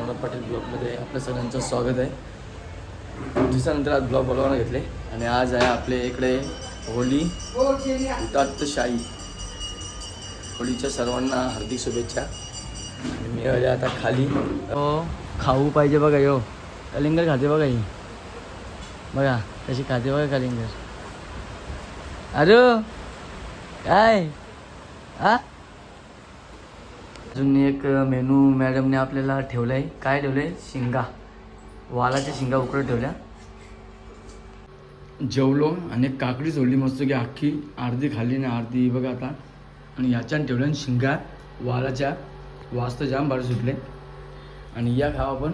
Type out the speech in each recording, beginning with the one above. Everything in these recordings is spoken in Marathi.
नवनाथ पाटील ब्लॉगमध्ये आपल्या सगळ्यांचं स्वागत आहे. दिवसानंतर आज ब्लॉग बोलवायला घेतले. आणि आज आहे आपल्या इकडे होली शाही होळीच्या सर्वांना हार्दिक शुभेच्छा. आणि मी आता खाली. हो खाऊ पाहिजे बघा यो. कलिंगर खाते बघा ही. बघा कशी खाते बघा कलिंगर अरे काय? हा? अजून एक मेनू मॅडमने आपल्याला ठेवला आहे काय ठेवलं आहे शिंगा. वालाच्या शिंगा उकडत ठेवल्या. जेवलो आणि एक काकडी सोडली मस्त की अख्खी अर्धी खाल्ली आणि अर्धी बघा आता. आणि याच्यानं ठेवल्या आणि शिंगा वालाच्या वाजता जाम भारी सुटले. आणि या खावा आपण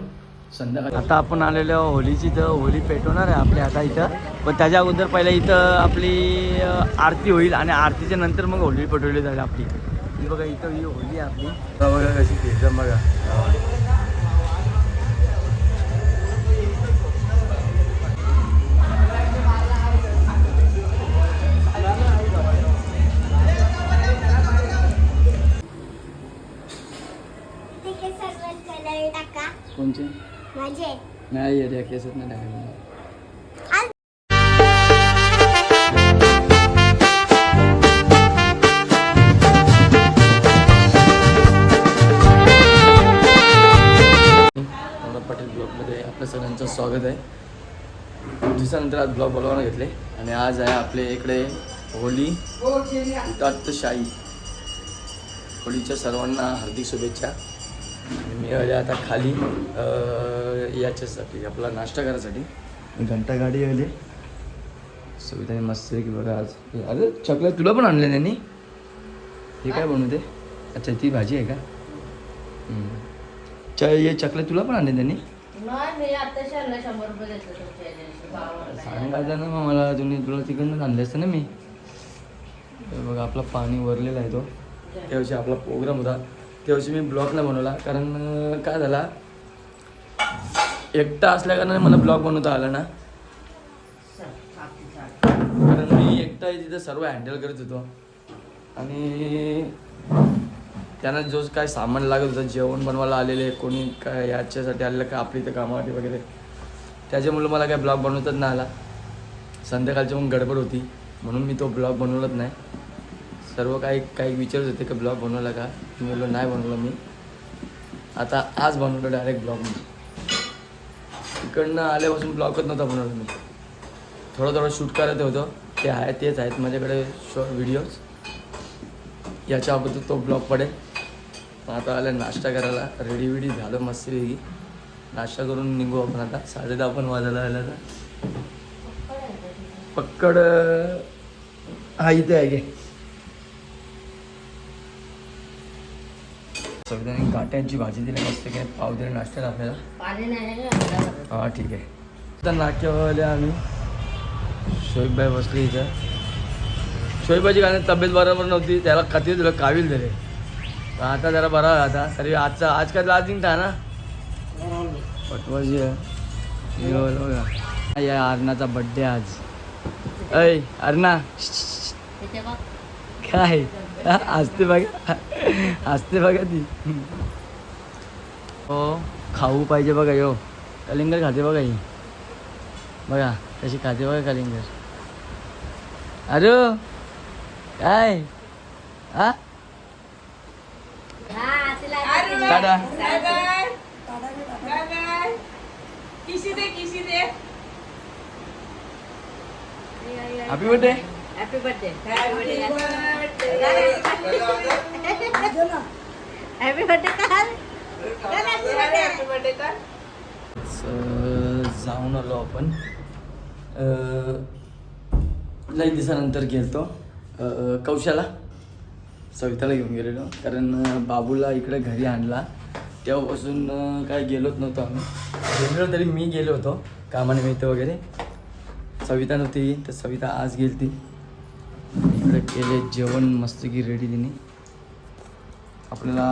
संध्याकाळी. आता आपण आलेलो होलीची तर होली पेटवणार आहे आपल्या आता इथं. पण त्याच्या अगोदर पहिला इथं आपली आरती होईल आणि आरतीच्या नंतर मग होली पेटवली जाईल आपली. ही बघा इथं ही होली आपली. बघा कशी एकदम बघा. ठीक आहे सर्व कलर टाका. कोणचे? माझे. नाही येत या केसात नाही स्वागत आहे. दिवसानंतर आज ब्लॉग बोलवायला घेतले. आणि आज आहे आपले इकडे होली हुतात्तशाही होळीच्या सर्वांना हार्दिक शुभेच्छा. मी आले आता खाली याच्यासाठी आपला नाश्ता करायसाठी. घंटा गाडी आली. सुविधाने मस्त आहे की बघा आज. अरे चकल्या तुला पण आणले त्यांनी? हे काय बनवते अच्छा ती भाजी आहे का? च हे चकले तुला पण आणले त्यांनी? नाही मी आता शहाण्णव शंभर रुपये घेतलं तुमच्या याच्याशी बावन्न. सांगायचं ना मग मला तुम्ही तुला तिकडनं आणले असतं ना मी. बघा आपला पाणी वरलेला आहे तो. त्यावर्षी आपला प्रोग्राम होता. त्यावर्षी मी ब्लॉग नाही बनवला कारण अं, काय झाला? एकटा असल्या कारणाने मला ब्लॉग बनवता आला ना. कारण मी एकटा तिथं सर्व हँडल करत होतो. आणि त्यांना जो काय सामान लागत होतं जेवण बनवायला आलेले कोणी काय याच्यासाठी आलेलं का आपली इथं कामासाठी वगैरे. त्याच्यामुळे मला काय ब्लॉग बनवताच नाही आला. संध्याकाळची मग गडबड होती म्हणून मी तो ब्लॉग बनवलाच नाही. सर्व काही काही विचारत होते की ब्लॉग बनवला का? मी बोललो नाही बनवलं मी. आता आज बनवलं डायरेक्ट ब्लॉग मी. इकडनं आल्यापासून ब्लॉगच नव्हता बनवलं मी. थोडं थोडं शूट करत होतं. ते आहे तेच आहेत माझ्याकडे शॉर्ट व्हिडिओज याच्या अगोदर तो ब्लॉग पडेल. मग आता आलं नाश्ता करायला. रेडी विडी झालं मस्तपैकी नाश्ता करून निघू आपण आता. साडे दहा पण वाजायला आला तर पक्कड हा इथे आहे गे. संविधानिक काट्यांची भाजी दिली मस्त काय पाव दिले नाश्त्याला आपल्याला? हा ठीक आहे. आता नाक्यावर आम्ही. शोईबाई बसली इथं. शोईबाची गाण्यात तब्येत बरोबर नव्हती त्याला कधी दिलं कावील दिले. आता जरा बरा आहे आता. तरी आजचा आज काय लाजिंग था ना? पटवाजी या अर्णाचा बड्डे आज. ऐ अर्णा काय? असते बघा. असते बघा ती. हो खाऊ पाहिजे बघा यो. कलिंगर खाते बघा ही. बघा कशी खाते बघा कलिंगर अरे काय? हा, तिला टाटा किसी दे किसी दे happy birthday happy birthday happy birthday काल हॅपी बर्थडे कर जाऊन आलो आपण. अं, लई दिवसानंतर गेलतो. अं, कौशाला? सविताला घेऊन गेलेलो. कारण बाबूला इकडे घरी आणला. तेव्हापासून काय गेलोच नव्हतो आम्ही. गेलो तरी मी गेलो होतो. कामानिमित्त वगैरे. सविता नव्हती तर सविता आज गेली ती इकडे केले जेवण मस्त की रेडी तिने. आपल्याला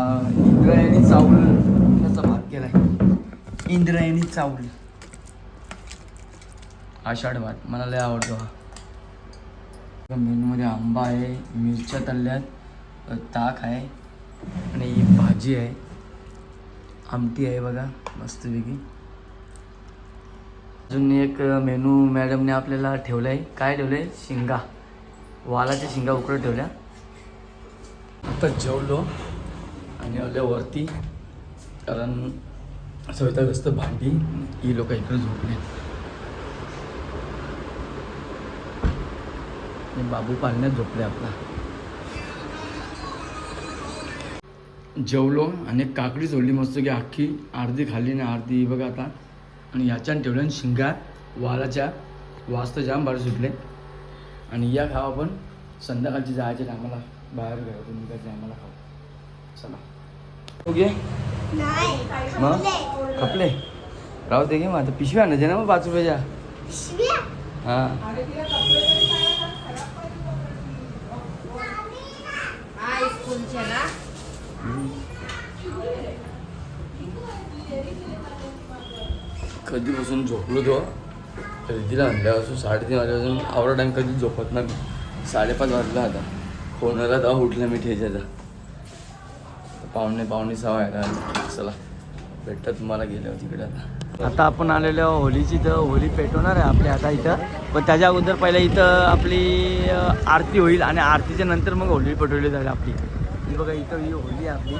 इंद्रायणी चावल. त्याचा भात आहे इंद्रायणी चावल. आषाढ भात मला लय आवडतो हा. मेनूमध्ये आंबा आहे मिरच्या तळल्यात ताक आहे आणि भाजी आहे. आमटी आहे बघा मस्तपैकी. अजून एक मेनू मॅडमने आपल्याला ठेवलं आहे काय ठेवलं आहे शिंगा. वालाच्या शिंगा उकडं ठेवल्या. आता जेवलो आणि आल्या वरती. कारण स्वतः भांडी ही लोक इकडे झोपली बाबू पालण्यात झोपले आपला. जेवलो आणि एक काकडी सोडली मस्त की अख्खी अर्धी खाल्ली आणि अर्धी. बघा आता आणि याच्यानं ठेवल्या आणि शिंगा वालाच्या वाजता जाम बाहेर सुटले. आणि या खावा आपण संध्याकाळची जायच्या टायमाला बाहेर घरातून निघायच्या टायमाला खाऊ. चला. ओके? नाही मग? खपले. राहू दे घे मग. आता पिशवी आणायचे ना मग पाच रुपयाच्या? हां. हा कधीपासून झोपलो तो? रिद्धीला आणल्यापासून साडेतीन वाजल्यापासून आवडा टाईम कधी झोपत नाही. मी साडेपाच वाजला आता. कोणाला तेव्हा उठला मी ठेच्याचा पाहुणे पाहुणे सहा व्हायला चला भेटतं तुम्हाला गेल्यावर तिकडे आता. आता आपण आलेलो होलीची तर होली पेटवणार आहे आपली आता इथं. पण त्याच्या अगोदर पहिले इथं आपली आरती होईल आणि आरतीच्या नंतर मग होली पेटवली जाईल आपली. ही बघा इथं ही होली आहे आपली.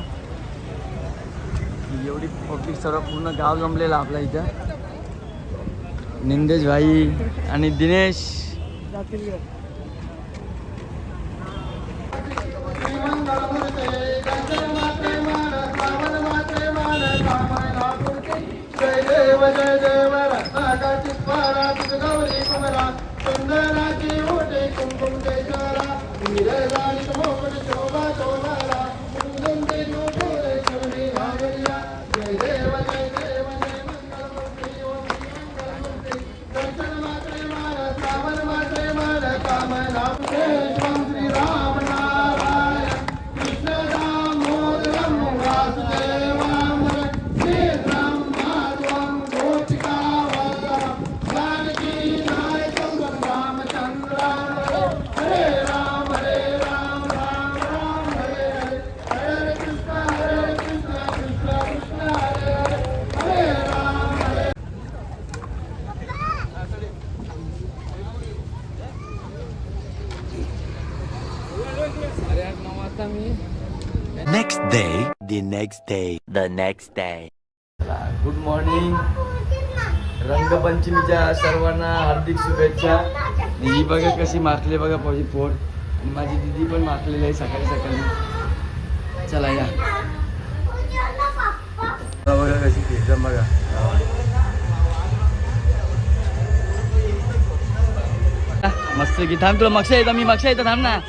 एवढी पब्लिक सर्व पूर्ण गाव जमलेलं आपल्या इथं. निंदेश भाई आणि Dinesh. Yeah. The next day, the next day. Good morning रंगपंचमीच्या सर्वांना हार्दिक शुभेच्छा ही बघा कशी माखली बघा माझी पोट आणि माझी दिदी पण माखलेली आहे सकाळी सकाळी चला या बघा कशी फिरतं बघा मस्त की थांब तुला मक्षा येतं मी मक्षा येतं थांब ना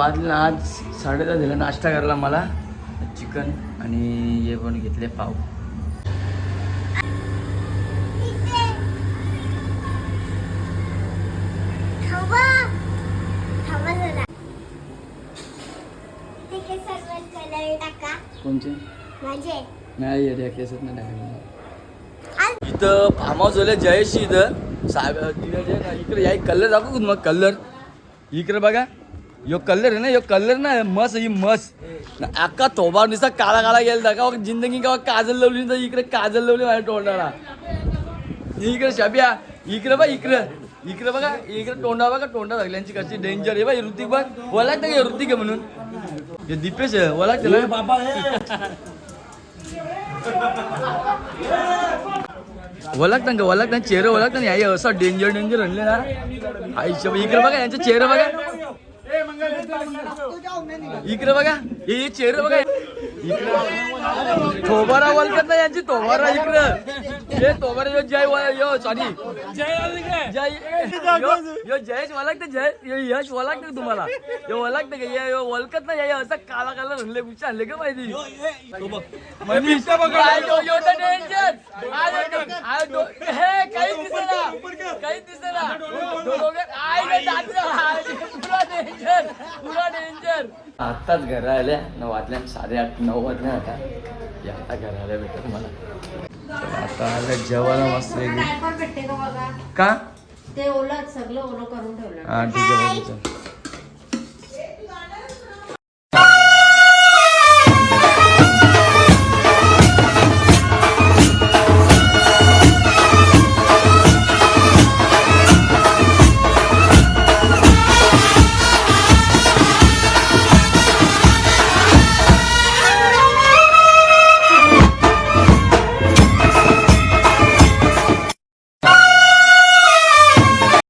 वाजलं आज साडेदहा दिला नाश्ता करायला मला चिकन आणि हे पण घेतले पाव. कोणचे? नाही या केसात नाही इथं फार्म हाऊस झालं जयशी इथं. साहेब इकडे या कलर दाखवू मग कलर. इकडे बघा. यो कलर आहे ना यो कलर ना मस ही मस अख्खा थोबा नुसता काळा काळा गेला दाखवा जिंदगी का काजल लावली तर इकडे काजल लावली माझ्या तोंडाला. इकडे शाबिया इकडे बघ इकडे. इकडे बघा इकडे तोंडा बघा तोंडा लागल्यांची कशी डेंजर आहे. बा हे ऋतिक बघ ओळखतं का ऋतिक आहे म्हणून? हे दीपेश आहे ओळखतं बाबा ओळखतं का ओळखतं चेहरा ओळखतं ना? हे असं डेंजर डेंजर आणले ना. आयुष्य इकडे बघा यांचा चेहरा बघा. इकडे बघा हे चेहरे बघा. इकडं थोबारा बोलतात ना यांची तोबारा इकडं. हे तोबारा यो जय यो सॉरी यो यो जयेश ओळखते जय यो यश ओळखते तुम्हाला. यो ओळखते का ये- यो ओळखत ना या असं काला काला म्हणले कुठे आणले का माहिती? हे डेंजर आत्ताच घर आल्या नऊ वाजल्या साडेआठ नऊ वाजल्या आता. या आता घर आल्या भेटत मला. आता आलं जेवायला मस्त बघा? का? ते ओलं सगळं ओलं करून ठेवलं. हा ठीक आहे बघू चल.